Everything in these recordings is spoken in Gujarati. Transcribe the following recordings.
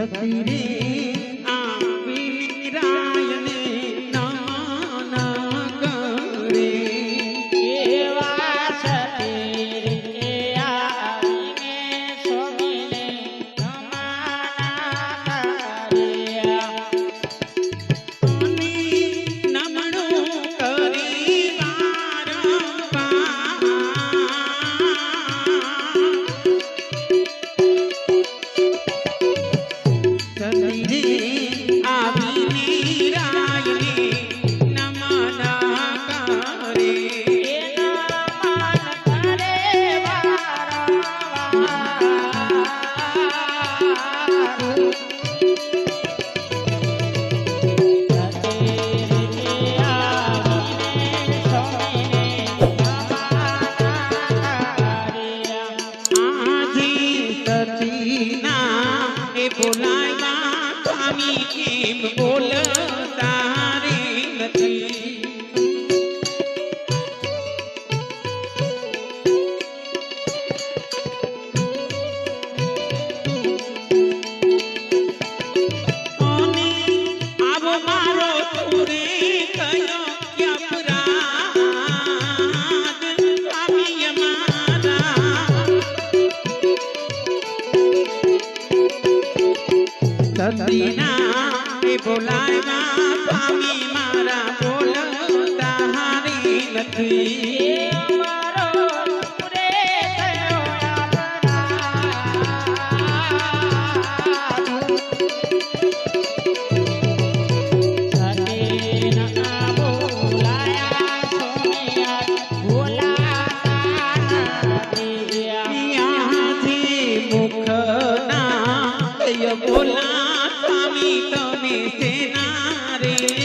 ಸಖಿರೇ નથી બોલા સ્વામી તમે સેના રે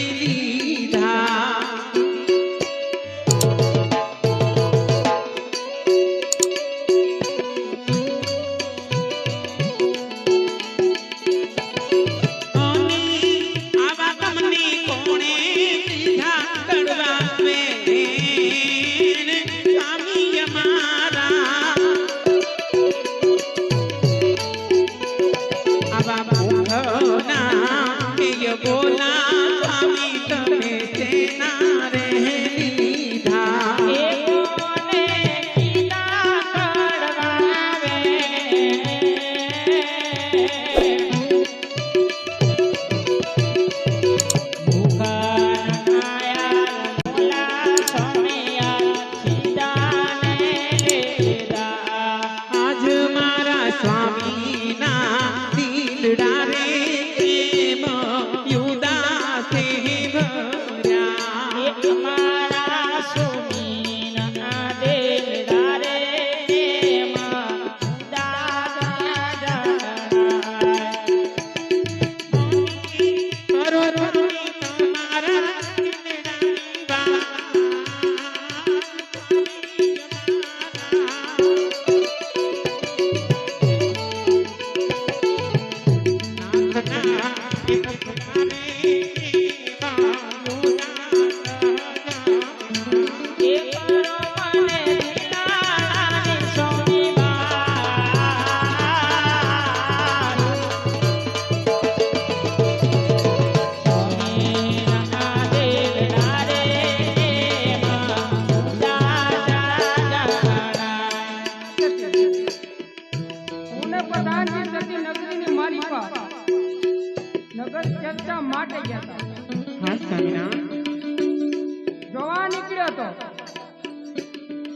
ભણવા નીકળ્યો હતો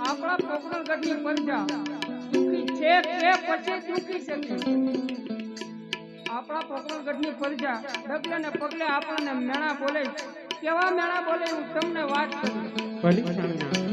આપણા પોકરણગઢની પ્રજા દુઃખી છે કે પછી દુઃખી શકે આપણા પોકરણગઢની પ્રજા ડગલે ને પગલે આપણને મેણા બોલે કેવા મેણા બોલે હું તમને વાત કરું.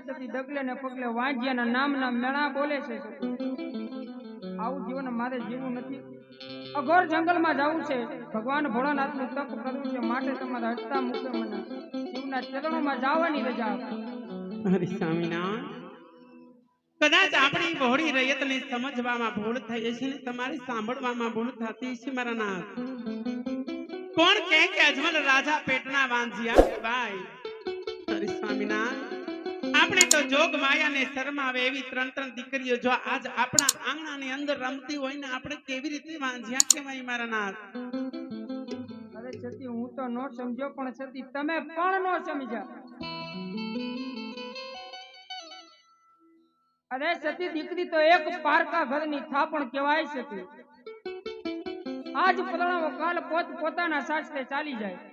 પંચાયત સતી ડગલે ને પગલે વાંજિયાના નામના મેળા બોલે છે આવું જીવન મારે જીવવું નથી. અઘોર જંગલમાં જવું છે. ભગવાન ભોળાનાથનું તપ કરવું છે. માટે તમારે હસતા મુખે મને. શિવના ચરણોમાં જવાની રજા. હરે કદાચ આપણી બહોળી રયતને સમજવામાં ભૂલ થઈ છે ને, તમારી સાંભળવામાં ભૂલ થતી છે મારા નાથ. કોણ કહે કે અજમલ રાજા પેટના વાંઝિયા ભાઈ? હરે સ્વામિનાથ આપણે તો જોગ માયાને શરમાવે એવી ત્રણ ત્રણ દીકરીઓ જો આજ આપણા આંગણાની અંદર રમતી હોય ને આપણે કેવી રીતે વાંઝિયા કહેવાય મારા નાથ. અરે છતી, હું તો નો સમજો પણ છતી, તમે પણ નો સમજ્યા. અરે સતી દીકરી તો એક પારકા ઘરની થાપણ કહેવાય સતી આજ પરણાવો કાલ પોત પોતાના સાસરે ચાલી જાય.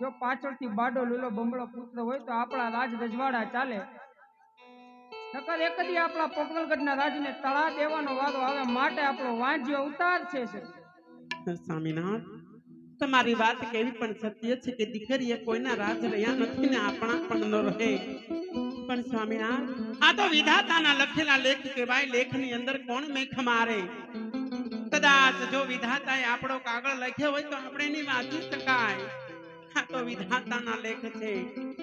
જો પાછળથી બાડો લૂલો બંબળો પુત્ર હોય તો આપણા રાજ રજવાડા ચાલે. નકર એક દી આપણા પોકરણગઢના રાજને તળા દેવાનો વાદો આવે માટે આપણો વાંજ્યો ઉતાર છે સ્વામિનાથ તમારી વાત કેવી પણ સત્ય છે કે દીકરીએ કોઈના રાજ રહ્યા નથી ને આપણા પણ ન રહે. પણ સ્વામિનાથ આ તો વિધાતાના લખેલા લેખ કહેવાય, લેખની અંદર કોણ મેખ મારે? કદાચ જો વિધાતાએ આપણો કાગળ લખ્યો હોય તો આપણે એની વાંચી શકાય. તો વિધાતાના લેખ છે?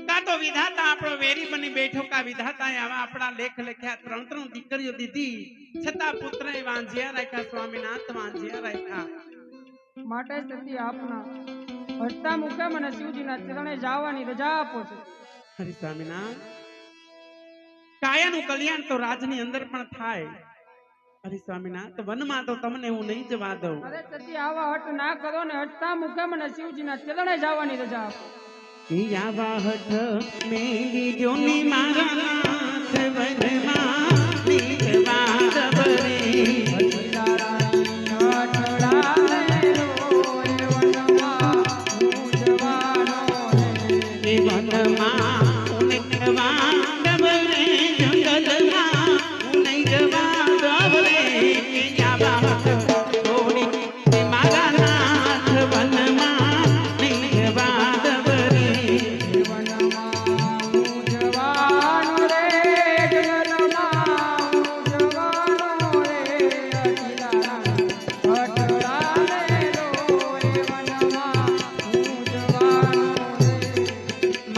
કા તો વિધાતા આપણો વેરી બની બેઠો કા વિધાતાએ આવા આપણા લેખ લખ્યા ત્રણ ત્રણ દીકરીઓ દીધી. છતાં પુત્રએ વાંઝિયા રાખ્યા સ્વામિનાથ વાંઝિયા રાખ્યા. માટે સતી આપના. હસતા મુખે મને શિવજીના ચરણે જવાની રજા આપો છો. હરિ સ્વામિનાથ કાયાનું કલ્યાણ તો રાજની અંદર પણ થાય. હરિ સ્વામીનાથ વનમાં તો તમને હું નહીં જવા દઉં. અરે સતી આવા હટ ના કરો ને હટતા મુખે મને શિવજીના ચરણે જવાની રજા આપો. યાવા હઠ મેલી જોની મારા નાથ વનમાં નીકળવા દબરે એ વનમાં ઉનકવા દબરે જંગલમાં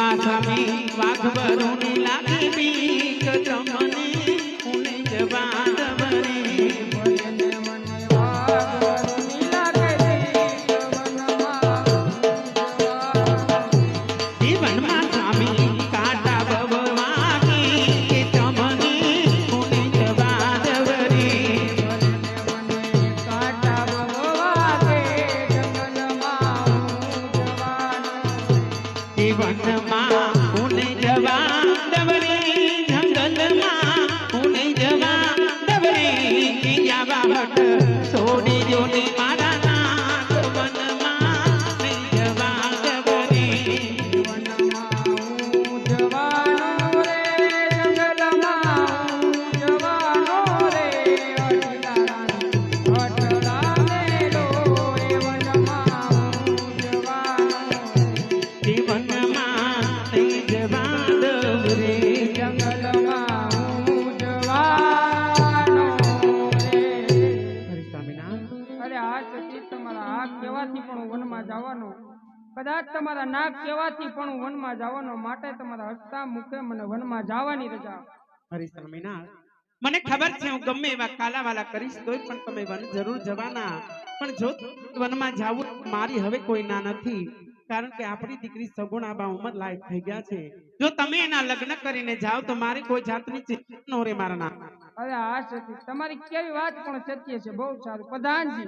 માથામી વાઘવરોની લાગે બીક તમારા નાક કહેવાથી પણ હું વનમાં જવાનો માટે તમારા હસતા મુખે મને વનમાં જવાની રજા. હરી સ્વામિનારાયણ મને ખબર છે હું ગમે એવા કાલાવાલા કરીશ તોય પણ તમે વન જરૂર જવાના. પણ જો વનમાં જાવું મારી હવે કોઈ ના નથી. કારણ કે આપણી દીકરી સગુણાબા ઉંમર લાયક થઈ ગયા છે. જો તમે એના લગ્ન કરીને જાઓ તો મારી કોઈ જાતની ચિંતા નો રે મારા નામ. અરે આ સતી તમારી કેવી વાત પણ સત્ય છે. બહુ સારું. પ્રધાનજી